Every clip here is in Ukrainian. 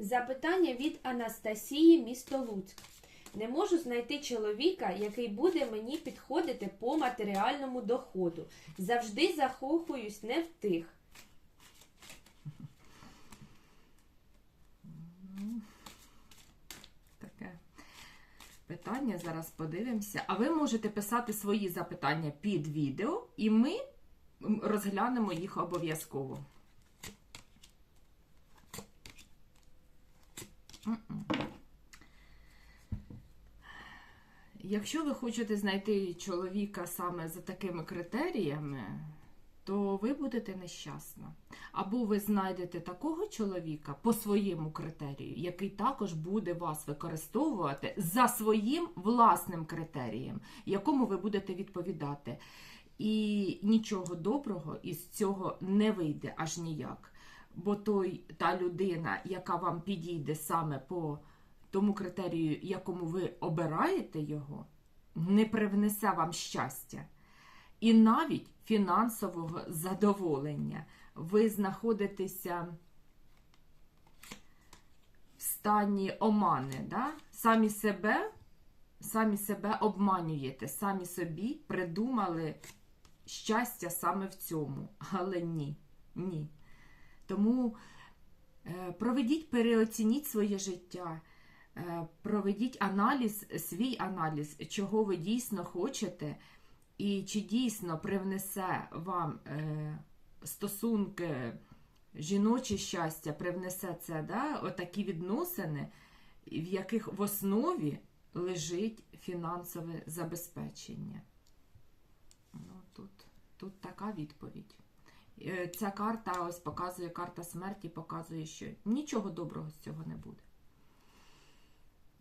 Запитання від Анастасії, місто Луцьк. Не можу знайти чоловіка, який буде мені підходити по матеріальному доходу. Завжди захохуюсь не в тих. Таке питання. Зараз подивимося. А ви можете писати свої запитання під відео, і ми розглянемо їх обов'язково. Якщо ви хочете знайти чоловіка саме за такими критеріями, то ви будете нещасна. Або ви знайдете такого чоловіка по своєму критерію, який також буде вас використовувати за своїм власним критерієм, якому ви будете відповідати. І нічого доброго із цього не вийде аж ніяк. Бо той, та людина, яка вам підійде саме по тому критерію, якому ви обираєте його, не привнесе вам щастя і навіть фінансового задоволення. Ви знаходитеся в стані омани, да? самі себе, самі себе обманюєте, самі собі придумали щастя саме в цьому. Але ні, ні. Тому е, проведіть, переоцініть своє життя. Е, Проведіть аналіз, свій аналіз, чого ви дійсно хочете, і чи дійсно привнесе вам е, стосунки, жіноче щастя, привнесе це, да, отакі відносини, в яких в основі лежить фінансове забезпечення. Ну, тут, тут така відповідь. Е, Ця карта ось показує, карта смерті показує, що нічого доброго з цього не буде.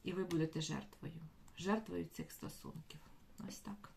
І ви будете жертвою, жертвою цих стосунків. Ось так.